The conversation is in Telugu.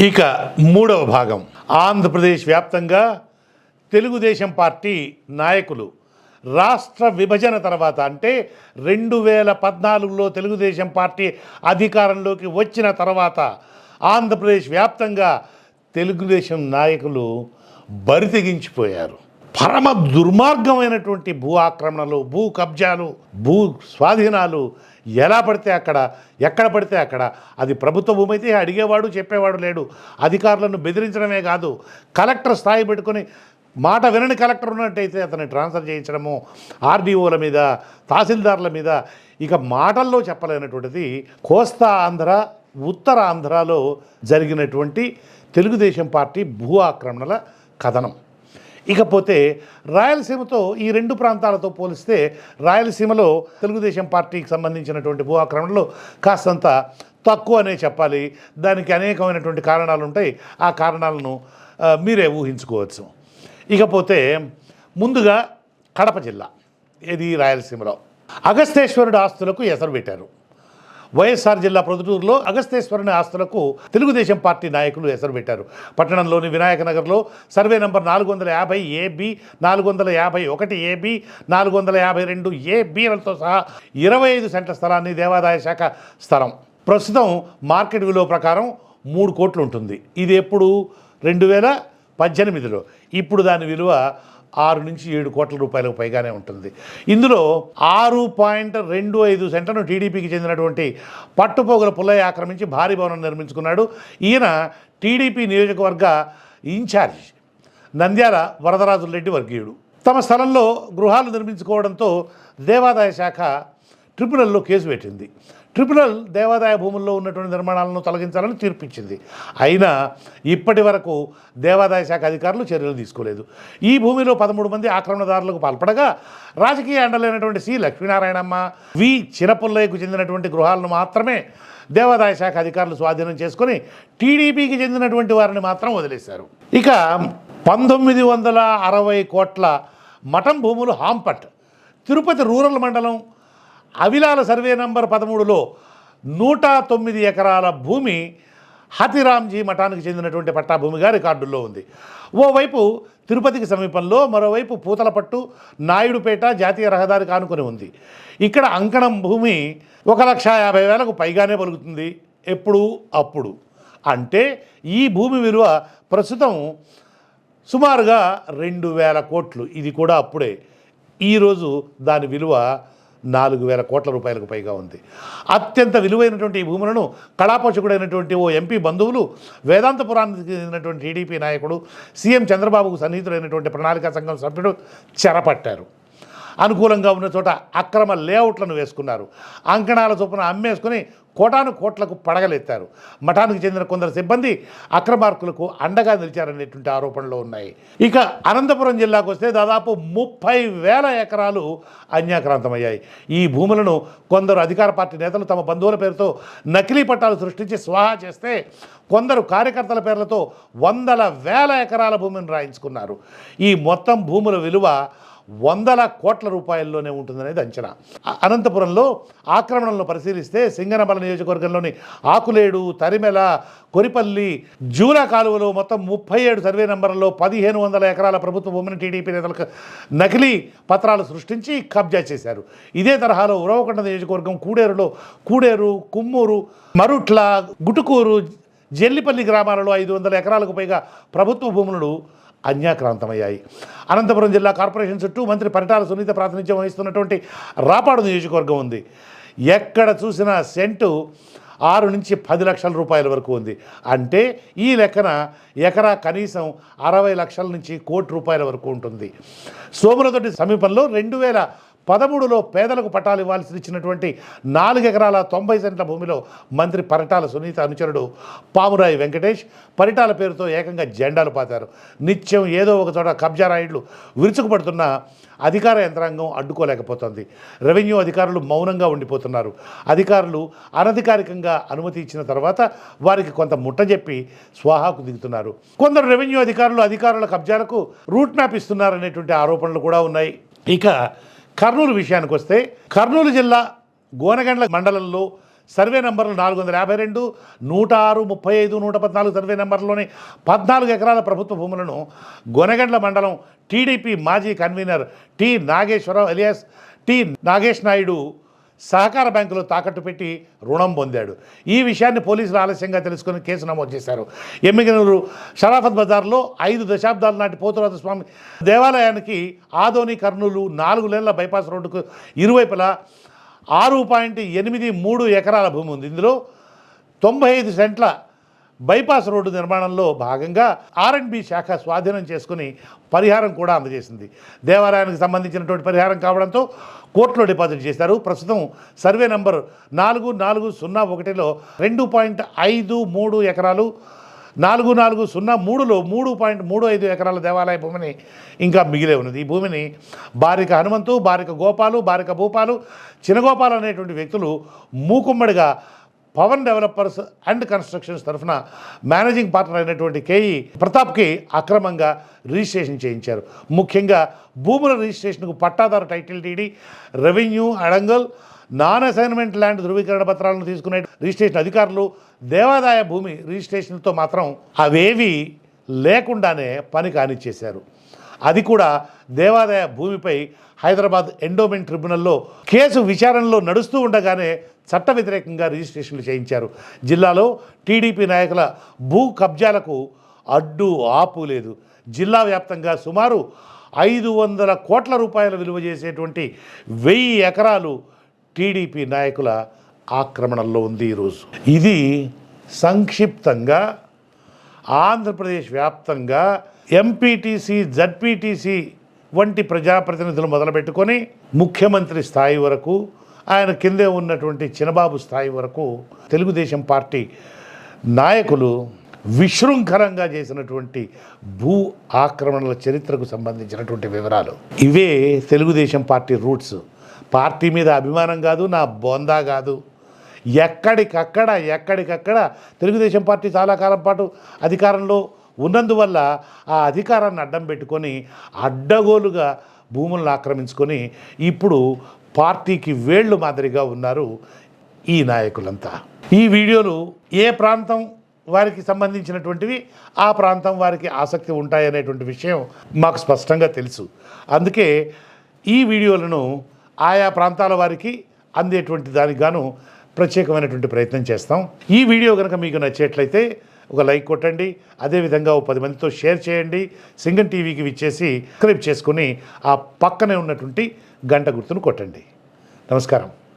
ఇక మూడవ భాగం. ఆంధ్రప్రదేశ్ వ్యాప్తంగా తెలుగుదేశం పార్టీ నాయకులు రాష్ట్ర విభజన తర్వాత అంటే రెండు వేల పద్నాలుగులో తెలుగుదేశం పార్టీ అధికారంలోకి వచ్చిన తర్వాత ఆంధ్రప్రదేశ్ వ్యాప్తంగా తెలుగుదేశం నాయకులు బరితెగించిపోయారు పరమ దుర్మార్గమైనటువంటి భూ ఆక్రమణలు భూ కబ్జాలు భూ స్వాధీనాలు ఎలా పడితే అక్కడ ఎక్కడ పడితే అక్కడ అది ప్రభుత్వ భూమి అయితే అడిగేవాడు చెప్పేవాడు లేడు. అధికారులను బెదిరించడమే కాదు కలెక్టర్ స్థాయి పెట్టుకొని మాట వినని కలెక్టర్ ఉన్నట్టయితే అతన్ని ట్రాన్స్ఫర్ చేయించడము ఆర్డీఓల మీద తహసీల్దార్ల మీద ఇక మాటల్లో చెప్పలేనటువంటిది కోస్తా ఆంధ్ర ఉత్తర ఆంధ్రాలో జరిగినటువంటి తెలుగుదేశం పార్టీ భూ ఆక్రమణల కథనం. ఇకపోతే రాయలసీమతో ఈ రెండు ప్రాంతాలతో పోలిస్తే రాయలసీమలో తెలుగుదేశం పార్టీకి సంబంధించినటువంటి భూఆక్రమణలు కాస్తంత తక్కువ అనే చెప్పాలి. దానికి అనేకమైనటువంటి కారణాలు ఉంటాయి ఆ కారణాలను మీరే ఊహించుకోవచ్చు. ఇకపోతే ముందుగా కడప జిల్లా ఇది రాయలసీమలో? అగస్తేశ్వరుడు ఆస్తులకు ఎసరు పెట్టారు. వైఎస్ఆర్ జిల్లా ప్రొద్దుటూరులో అగస్తేశ్వరుని ఆస్తులకు తెలుగుదేశం పార్టీ నాయకులు ఎసరు పెట్టారు. పట్టణంలోని వినాయక నగర్లో సర్వే నంబర్ నాలుగు వందల యాభై ఏబి నాలుగు వందల యాభై ఒకటి ఏబి నాలుగు వందల యాభై రెండు ఏబీలతో సహా ఇరవై ఐదు సెంట్ల స్థలాన్ని దేవాదాయ శాఖ స్థలం. ప్రస్తుతం మార్కెట్ విలువ ప్రకారం మూడు కోట్లు ఉంటుంది. ఇది ఎప్పుడు? రెండు వేల పద్దెనిమిదిలో. ఇప్పుడు దాని విలువ ఆరు నుంచి ఏడు కోట్ల రూపాయలకు పైగానే ఉంటుంది. ఇందులో ఆరు పాయింట్ రెండు ఐదు సెంటర్ను టీడీపీకి చెందినటువంటి పట్టుపోగుల పుల్లయ్య ఆక్రమించి భారీ భవనం నిర్మించుకున్నాడు. ఈయన టీడీపీ నియోజకవర్గ ఇన్ఛార్జ్ నంద్యాల వరదరాజుల రెడ్డి వర్గీయుడు. తమ స్థలంలో గృహాలు నిర్మించుకోవడంతో దేవాదాయ శాఖ ట్రిబ్యునల్లో కేసు పెట్టింది. ట్రిబ్యునల్ దేవాదాయ భూముల్లో ఉన్నటువంటి నిర్మాణాలను తొలగించాలని తీర్పిచ్చింది. అయినా ఇప్పటి వరకు దేవాదాయ శాఖ అధికారులు చర్యలు తీసుకోలేదు. ఈ భూమిలో పదమూడు మంది ఆక్రమణదారులకు పాల్పడగా రాజకీయ అండలైనటువంటి సి లక్ష్మీనారాయణమ్మ వి చిరపుల్లయ్యకు చెందినటువంటి గృహాలను మాత్రమే దేవాదాయ శాఖ అధికారులు స్వాధీనం చేసుకొని టీడీపీకి చెందినటువంటి వారిని మాత్రం వదిలేశారు. ఇక పంతొమ్మిది వందల అరవై కోట్ల మఠం భూములు హాంపట్ తిరుపతి రూరల్ మండలం అవిలాల సర్వే నంబర్ పదమూడులో నూట తొమ్మిది ఎకరాల భూమి హతిరామ్జీ మఠానికి చెందినటువంటి పట్టాభూమిగా రికార్డుల్లో ఉంది. ఓవైపు తిరుపతికి సమీపంలో మరోవైపు పూతలపట్టు నాయుడుపేట జాతీయ రహదారి కానుకొని ఉంది. ఇక్కడ అంకణం భూమి ఒక లక్ష యాభై వేలకు పైగానే పలుకుతుంది. ఎప్పుడు? అప్పుడు. అంటే ఈ భూమి విలువ ప్రస్తుతం సుమారుగా రెండు వేల కోట్లు. ఇది కూడా అప్పుడే. ఈరోజు దాని విలువ నాలుగు వేల కోట్ల రూపాయలకు పైగా ఉంది. అత్యంత విలువైనటువంటి ఈ భూములను కళాపోషకుడైనటువంటి ఓ ఎంపీ బంధువులు వేదాంతపురానికి చెందినటువంటి టీడీపీ నాయకుడు సీఎం చంద్రబాబుకు సన్నిహితుడైనటువంటి ప్రణాళికా సంఘం సభ్యుడు చెరపట్టారు. అనుకూలంగా ఉన్న చోట అక్రమ లేఅవుట్లను వేసుకున్నారు. అంకణాల చొప్పున అమ్మేసుకుని కోటాను కోట్లకు పడగలెత్తారు. మఠానికి చెందిన కొందరు సిబ్బంది అక్రమార్కులకు అండగా నిలిచారనేటువంటి ఆరోపణలు ఉన్నాయి. ఇక అనంతపురం జిల్లాకు వస్తే దాదాపు ముప్పై వేల ఎకరాలు అన్యాక్రాంతమయ్యాయి. ఈ భూములను కొందరు అధికార పార్టీ నేతలు తమ బంధువుల పేరుతో నకిలీ పట్టాలు సృష్టించి స్వాహా చేస్తే కొందరు కార్యకర్తల పేర్లతో వందల వేల ఎకరాల భూమిని రాయించుకున్నారు. ఈ మొత్తం భూముల విలువ వందల కోట్ల రూపాయల్లోనే ఉంటుందనేది అంచనా. అనంతపురంలో ఆక్రమణలను పరిశీలిస్తే సింగనబల నియోజకవర్గంలోని ఆకులేడు తరిమెల కొరిపల్లి జూలా కాలువలో మొత్తం ముప్పై ఏడు సర్వే నంబర్లలో పదిహేను వందల ఎకరాల ప్రభుత్వ భూమిని టీడీపీ నేతలకు నకిలీ పత్రాలు సృష్టించి కబ్జా చేశారు. ఇదే తరహాలో ఉరవకొండ నియోజకవర్గం కూడేరులో కూడేరు కుమ్మూరు మరుట్ల గుటుకూరు జెల్లిపల్లి గ్రామాలలో ఐదు వందల ఎకరాలకు పైగా ప్రభుత్వ భూములను అన్యాక్రాంతమయ్యాయి అనంతపురం జిల్లా కార్పొరేషన్ చుట్టూ మంత్రి పరిటాల సునీత ప్రాతినిధ్యం వహిస్తున్నటువంటి రాపాడు నియోజకవర్గం ఉంది. ఎక్కడ చూసినా సెంటు ఆరు నుంచి పది లక్షల రూపాయల వరకు ఉంది. అంటే ఈ లెక్కన ఎకరా కనీసం అరవై లక్షల నుంచి కోటి రూపాయల వరకు ఉంటుంది. సోములతోటి సమీపంలో రెండు వేల పదమూడులో పేదలకు పట్టాలు ఇవ్వాల్సి ఇచ్చినటువంటి నాలుగు ఎకరాల తొంభై సెంట్ల భూమిలో మంత్రి పరిటాల సునీత అనుచరుడు పామురాయి వెంకటేష్ పరిటాల పేరుతో ఏకంగా జెండాలు పాతారు. నిత్యం ఏదో ఒక చోట కబ్జా రాయిడ్లు విరుచుకుపడుతున్న అధికార యంత్రాంగం అడ్డుకోలేకపోతుంది. రెవెన్యూ అధికారులు మౌనంగా ఉండిపోతున్నారు. అధికారులు అనధికారికంగా అనుమతి ఇచ్చిన తర్వాత వారికి కొంత ముట్టజెప్పి స్వాహాకు దిగుతున్నారు. కొందరు రెవెన్యూ అధికారులు అధికారుల కబ్జాలకు రూట్ మ్యాప్ ఇస్తున్నారనేటువంటి ఆరోపణలు కూడా ఉన్నాయి. ఇక కర్నూలు విషయానికి వస్తే కర్నూలు జిల్లా గోనగండ్ల మండలంలో సర్వే నెంబర్లు నాలుగు వందల యాభై రెండు నూట ఆరు ముప్పై ఐదు నూట పద్నాలుగు సర్వే నెంబర్లోని పద్నాలుగు ఎకరాల ప్రభుత్వ భూములను గొనగండ్ల మండలం టీడీపీ మాజీ convener T Nageswara Rao alias T Nagesh Naidu సహకార బ్యాంకులో తాకట్టు పెట్టి రుణం పొందాడు. ఈ విషయాన్ని పోలీసులు ఆలస్యంగా తెలుసుకుని కేసు నమోదు చేశారు. ఎమ్మిగనూరు షరాఫత్ బజార్లో ఐదు దశాబ్దాల నాటి పోతురాజు స్వామి దేవాలయానికి ఆదోని కర్నూలు నాలుగు లేన్ల బైపాస్ రోడ్డుకు ఇరువైపులా ఆరు పాయింట్ ఎనిమిది మూడు ఎకరాల భూమి ఉంది. ఇందులో తొంభై ఐదు సెంట్ల బైపాస్ రోడ్డు నిర్మాణంలో భాగంగా ఆర్ఎండ్బి శాఖ స్వాధీనం చేసుకుని పరిహారం కూడా అందజేసింది. దేవాలయానికి సంబంధించినటువంటి పరిహారం కావడంతో కోర్టులో డిపాజిట్ చేశారు. ప్రస్తుతం సర్వే నంబర్ నాలుగు నాలుగు సున్నా ఒకటిలో రెండు పాయింట్ ఐదు మూడు ఎకరాలు నాలుగు నాలుగు సున్నా మూడులో మూడు పాయింట్ మూడు ఐదు ఎకరాల దేవాలయ భూమిని ఇంకా మిగిలే ఉన్నది. ఈ భూమిని బారిక హనుమంతు బారిక గోపాలు బారిక భూపాలు చినగోపాలు అనేటువంటి వ్యక్తులు మూకుమ్మడిగా పవన్ డెవలపర్స్ అండ్ కన్స్ట్రక్షన్స్ తరఫున మేనేజింగ్ పార్ట్నర్ అయినటువంటి కేఈ ప్రతాప్కి అక్రమంగా రిజిస్ట్రేషన్ చేయించారు. ముఖ్యంగా భూముల రిజిస్ట్రేషన్కు పట్టాదారు title deed revenue adangal non assignment land ధృవీకరణ పత్రాలను తీసుకునే రిజిస్ట్రేషన్ అధికారులు దేవాదాయ భూమి రిజిస్ట్రేషన్తో మాత్రం అవేవి లేకుండానే పని కానిచ్చేశారు. అది కూడా దేవాదాయ భూమిపై హైదరాబాద్ ఎండోమెంట్ ట్రిబ్యునల్లో కేసు విచారణలో నడుస్తూ ఉండగానే చట్ట వ్యతిరేకంగా రిజిస్ట్రేషన్లు చేయించారు. జిల్లాలో టీడీపీ నాయకుల భూ కబ్జాలకు అడ్డు ఆపు లేదు. జిల్లా వ్యాప్తంగా సుమారు ఐదు వందల కోట్ల రూపాయల విలువ చేసేటువంటి వెయ్యి ఎకరాలు టీడీపీ నాయకుల ఆక్రమణలో ఉంది ఈరోజు ఇది సంక్షిప్తంగా ఆంధ్రప్రదేశ్ వ్యాప్తంగా ఎంపీటీసీ జడ్పీటీసీ వంటి ప్రజాప్రతినిధులు మొదలుపెట్టుకొని ముఖ్యమంత్రి స్థాయి వరకు ఆయన కిందే ఉన్నటువంటి చినబాబు స్థాయి వరకు తెలుగుదేశం పార్టీ నాయకులు విశృంఖలంగా చేసినటువంటి భూ ఆక్రమణల చరిత్రకు సంబంధించినటువంటి వివరాలు. ఇవే తెలుగుదేశం పార్టీ రూట్స్. పార్టీ మీద అభిమానం కాదు నా బొందా కాదు. ఎక్కడికక్కడ ఎక్కడికక్కడ తెలుగుదేశం పార్టీ చాలా కాలం పాటు అధికారంలో ఉన్నందువల్ల ఆ అధికారాన్ని అడ్డం పెట్టుకొని అడ్డగోలుగా భూములను ఆక్రమించుకొని ఇప్పుడు పార్టీకి వేళ్ళు మాదిరిగా ఉన్నారు ఈ నాయకులంతా. ఈ వీడియోలు ఏ ప్రాంతం వారికి సంబంధించినటువంటివి ఆ ప్రాంతం వారికి ఆసక్తి ఉంటాయనేటువంటి విషయం మాకు స్పష్టంగా తెలుసు. అందుకే ఈ వీడియోలను ఆయా ప్రాంతాల వారికి అందేటువంటి దానికి గాను ప్రత్యేకమైనటువంటి ప్రయత్నం చేస్తాం. ఈ వీడియో కనుక మీకు నచ్చేట్లయితే ఒక లైక్ కొట్టండి అదేవిధంగా ఓ పది మందితో షేర్ చేయండి సింగన్ టీవీకి విచ్చేసి సబ్స్క్రైబ్ చేసుకుని ఆ పక్కనే ఉన్నటువంటి గంట గుర్తును కొట్టండి. నమస్కారం.